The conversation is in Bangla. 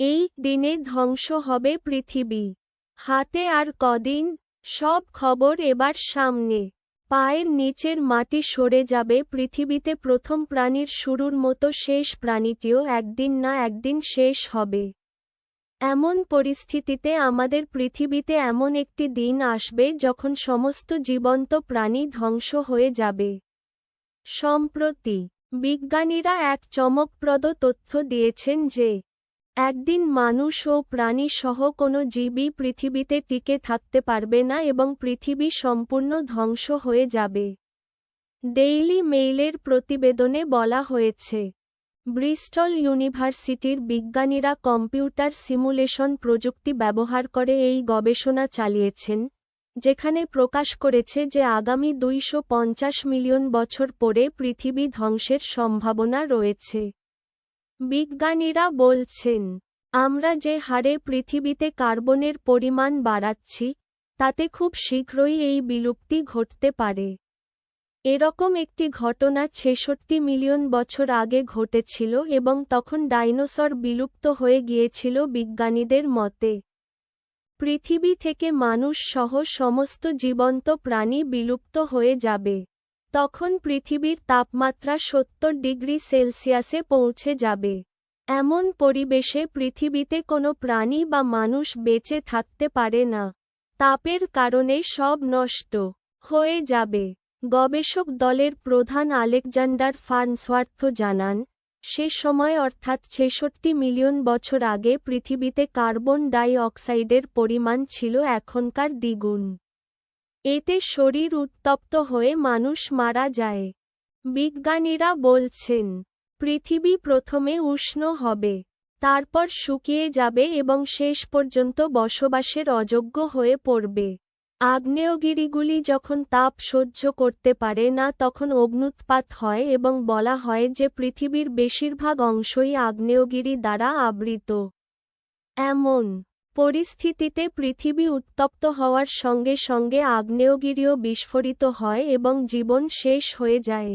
এই দিনে ধ্বংস হবে পৃথিবী। হাতে আর কদিন, সব খবর এবার সামনে। পায়ের নিচের মাটি সরে যাবে পৃথিবীতে প্রথম প্রাণীর শুরুর মতো শেষ প্রাণীটিও একদিন না একদিন শেষ হবে। এমন পরিস্থিতিতে আমাদের পৃথিবীতে এমন একটি দিন আসবে যখন সমস্ত জীবন্ত প্রাণী ধ্বংস হয়ে যাবে। সম্প্রতি বিজ্ঞানীরা এক চমকপ্রদ তথ্য দিয়েছেন যে একদিন মানুষ ও প্রাণী সহ কোনো জীবই পৃথিবীতে টিকে থাকতে পারবে না এবং পৃথিবী সম্পূর্ণ ধ্বংস হয়ে যাবে। ডেইলি মেইলের প্রতিবেদনে বলা হয়েছে, ব্রিস্টল ইউনিভার্সিটির বিজ্ঞানীরা কম্পিউটার সিমুলেশন প্রযুক্তি ব্যবহার করে এই গবেষণা চালিয়েছেন, যেখানে প্রকাশ করেছে যে আগামী দুইশো পঞ্চাশ মিলিয়ন বছর পরে পৃথিবী ধ্বংসের সম্ভাবনা রয়েছে। বিজ্ঞানীরা বলছেন, আমরা যে হারে পৃথিবীতে কার্বনের পরিমাণ বাড়াচ্ছি, তাতে খুব শীঘ্রই এই বিলুপ্তি ঘটতে পারে। এরকম একটি ঘটনা ছেষট্টি মিলিয়ন বছর আগে ঘটেছিল এবং তখন ডাইনোসর বিলুপ্ত হয়ে গিয়েছিল বিজ্ঞানীদের মতে। পৃথিবী থেকে মানুষ সহ সমস্ত জীবন্ত প্রাণী বিলুপ্ত হয়ে যাবে। তখন পৃথিবীর তাপমাত্রা সত্তর ডিগ্রি সেলসিয়াসে পৌঁছে যাবে। এমন পরিবেশে পৃথিবীতে কোনো প্রাণী বা মানুষ বেঁচে থাকতে পারে না। তাপের কারণে সব নষ্ট হয়ে যাবে। গবেষক দলের প্রধান আলেকজান্ডার ফার্নসওয়ার্থ জানান, সে সময় অর্থাৎ ছেষট্টি মিলিয়ন বছর আগে পৃথিবীতে কার্বন ডাই অক্সাইডের পরিমাণ ছিল এখনকার দ্বিগুণ। এতে শরীর উত্তপ্ত হয়ে মানুষ মারা যায়। বিজ্ঞানীরা বলছেন, পৃথিবী প্রথমে উষ্ণ হবে, তারপর শুকিয়ে যাবে এবং শেষ পর্যন্ত বসবাসের অযোগ্য হয়ে পড়বে। আগ্নেয়গিরিগুলি যখন তাপ সহ্য করতে পারে না তখন অগ্নুৎপাত হয় এবং বলা হয় যে পৃথিবীর বেশিরভাগ অংশই আগ্নেয়গিরি দ্বারা আবৃত। এমন পরিস্থিতিতে পৃথিবী উত্তপ্ত হওয়ার সঙ্গে সঙ্গে আগ্নেয়গিরিও বিস্ফোরিত হয় এবং জীবন শেষ হয়ে যায়।